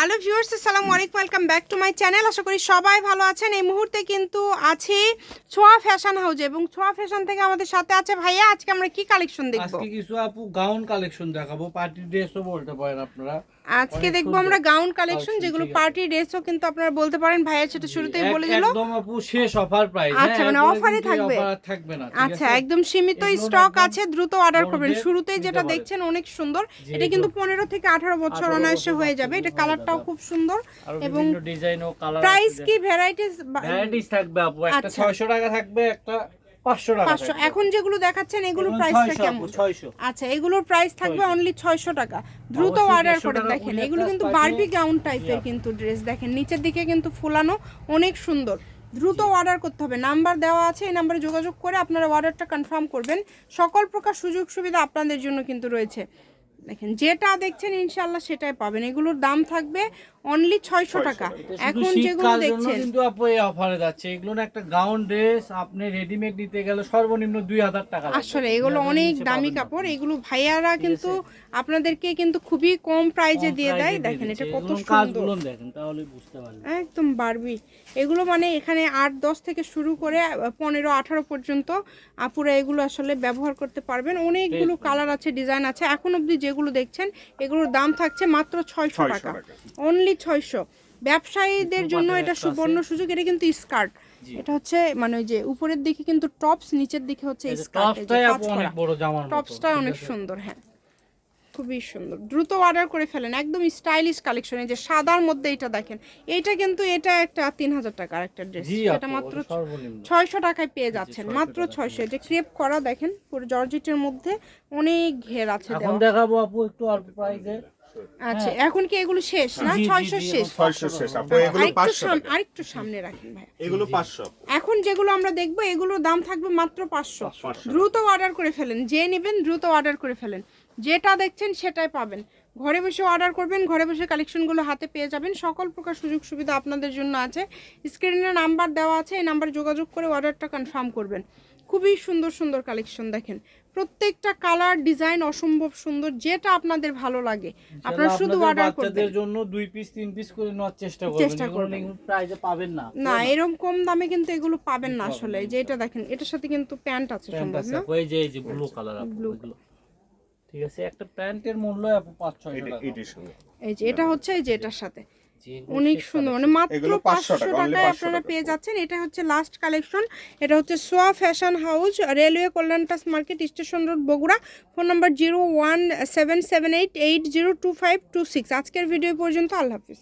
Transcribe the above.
Hello viewers আসসালামু আলাইকুম welcome back to my channel. আশা করি সবাই ভালো আছেন। এই মুহূর্তে কিন্তু আছি ছোঁয়া ফ্যাশন হাউজে এবং ছোঁয়া ফ্যাশন থেকে আমাদের সাথে আছে ভাইয়া। আজকে আমরা কি কালেকশন দেখব? আজকে কিছু আপু গাউন কালেকশন দেখাবো। পার্টি ড্রেসও বলতে পারেন আপনারা। আজকে দেখব আমরা গাউন কালেকশন যেগুলো পার্টি ড্রেসও কিন্তু আপনারা বলতে পারেন। ভাইয়া সেটা শুরুতেই বলে দিল। একদম আপু শেষ অফার প্রাইস আচ্ছা, মানে এ থাকবে? থাকবে না আচ্ছা একদম সীমিত স্টক আছে দ্রুত অর্ডার করবেন। শুরুতেই যেটা দেখছেন অনেক সুন্দর। এটা কিন্তু এগুলো- পনেরো থেকে আঠারো বছর 18 অনায়াসে হয়ে যাবে। এটা হয়ে কালারটাও খুব সুন্দর এবং ডিজাইন ও কালার প্রাইস কি ভ্যারাইটিস ভ্যারাইটিস থাকবে আপু একটা আচ্ছা। 600 টাকা থাকবে একটা 500 টাকা পাঁচশো। থাকবে। এখন যেগুলো দেখাচ্ছেন এগুলোর এগুলো প্রাইসটা কেমন? 600 আচ্ছা এগুলোর প্রাইস থাকবে অনলি ছয়শো টাকা। দ্রুত অর্ডার করে দেখেন। এগুলো কিন্তু বারবি গাউন টাইপের কিন্তু ড্রেস দেখেন নিচের দিকে কিন্তু ফুলানো অনেক সুন্দর। দ্রুত অর্ডার করতে হবে। নাম্বার দেওয়া আছে এই নাম্বারে যোগাযোগ করে আপনারা অর্ডারটা কনফার্ম করবেন। সকল প্রকার সুযোগ সুবিধা আপনাদের জন্য কিন্তু রয়েছে। দেখেন যেটা দেখছেন ইনশাল্লাহ সেটাই পাবেন। এগুলোর দাম থাকবে অনলি ছয়শো টাকা। এখন যেগুলো দেখছেন। কিন্তু আপু এই অফারে যাচ্ছে। এগুলো না একটা গাউন ড্রেস আপনি রেডিমেড নিতে গেলে সর্বনিম্ন 2000 টাকা আসলে এগুলো অনেক দামি কাপড় এগুলো ভাইয়ারা কিন্তু আপনাদেরকে কিন্তু খুবই কম প্রাইজে দিয়ে দেয়। দেখেন এটা কত সুন্দর। কাজগুলো দেখেন তাহলে বুঝতে পারবেন। একদম বারবি এগুলো মানে এখানে আট দশ থেকে শুরু করে পনেরো আঠারো পর্যন্ত আপুরা এগুলো আসলে ব্যবহার করতে পারবেন। অনেকগুলো কালার আছে ডিজাইন আছে। এখন অবধি যেগুলো দেখছেন এগুলোর দাম থাকছে মাত্র ছয়শো টাকা। অনলি ছয়শো। ব্যবসায়ীদের জন্য এটা সুবর্ণ সুযোগ এটা কিন্তু স্কার্ট। এটা হচ্ছে মানে ওই যে উপরের দিকে কিন্তু টপস নিচের দিকে হচ্ছে স্কার্ট টপসটা অনেক সুন্দর হ্যাঁ। খুবই সুন্দর। দ্রুত অর্ডার করে ফেলেন একদম স্টাইলিশ কালেকশন এই যে সাদার মধ্যে এটা দেখেন। এইটা কিন্তু এটা একটা তিন হাজার টাকার একটা ড্রেস এটা মাত্র ছয়শো টাকায় পেয়ে যাচ্ছেন মাত্র ছয়শো। যে ক্রেপ করা দেখেন পুরো জর্জেটের মধ্যে অনেক ঘের আছে দেখাবো আপু একটু অল্প প্রাইসে আচ্ছা এখন কি এগুলো শেষ না? হ্যাঁ। জি, জি, ছয়শো জি, শেষ? এখন ছয়শো শেষ। আপু এগুলো আরেকটু সামনে রাখেন ভাই এগুলো পাঁচশো। এখন যেগুলো আমরা দেখব এগুলোর দাম থাকবে মাত্র পাঁচশো। দ্রুত অর্ডার করে ফেলেন। যে নেবেন দ্রুত অর্ডার করে ফেলেন। যেটা দেখছেন সেটাই পাবেন। ঘরে বসে অর্ডার করবেন ঘরে বসে কালেকশনগুলো হাতে পেয়ে যাবেন। সকল প্রকার সুযোগ সুবিধা আপনাদের জন্য আছে। স্ক্রিনে নাম্বার দেওয়া আছে। এই নাম্বারে যোগাযোগ করে অর্ডারটা কনফার্ম করবেন। খুবই সুন্দর সুন্দর কালেকশন দেখেন। প্রত্যেকটা কালার ডিজাইন অসম্ভব সুন্দর যেটা আপনাদের ভালো লাগে। আপনারা শুধু অর্ডার করবেন বাচ্চাদের জন্য দুই পিস তিন পিস করে নেওয়ার চেষ্টা করবেন। চেষ্টা এগুলো করবেন। প্রাইসে পাবেন না। না এরকম কম দামে কিন্তু এগুলো পাবেন না আসলে। যে এটা দেখেন এটার সাথে কিন্তু প্যান্ট আছে প্যান্ট সম্ভব না? এই যে এই যে ব্লু কালার আপু Blue ঠিক আছে একটা প্যান্টের মূল্য আপু 500 এটা টাকা। এটির এই যে এটা হচ্ছে এই যে এটার সাথে। অনেক সুন্দর মানে মাত্র পাঁচশো টাকায় আপনারা পেয়ে যাচ্ছেন। এটা হচ্ছে লাস্ট কালেকশন এটা হচ্ছে সোয়া fashion house railway কল্যাণটাস market station road Bogura. Phone number zero one seven seven eight eight zero two five two six আজকের ভিডিও পর্যন্ত আল্লাহ হাফিজ।